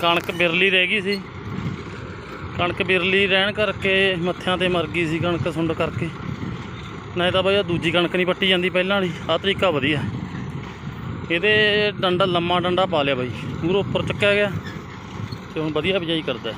ਕਣਕ ਬਿਰਲੀ ਰਹਿ ਗਈ ਸੀ। ਕਣਕ ਬਿਰਲੀ ਰਹਿਣ ਕਰਕੇ ਮੱਥਿਆਂ ਤੇ ਮਰ ਗਈ ਸੀ ਕਣਕ ਸੁੰਡ ਕਰਕੇ। ਨਹੀਂ ਤਾਂ ਬਾਈ ਉਹ ਦੂਜੀ ਕਣਕ ਨਹੀਂ ਪੱਟੀ ਜਾਂਦੀ ਪਹਿਲਾਂ ਵਾਲੀ, ਆਹ ਤਰੀਕਾ ਵਧੀਆ। ਇਹਦੇ ਡੰਡਾ ਲੰਮਾ ਡੰਡਾ ਪਾ ਲਿਆ ਬਾਈ ਪੂਰਾ ਉੱਪਰ ਚੱਕਿਆ ਗਿਆ ਤੇ ਹੁਣ ਵਧੀਆ ਬਿਜਾਈ ਕਰਦਾ।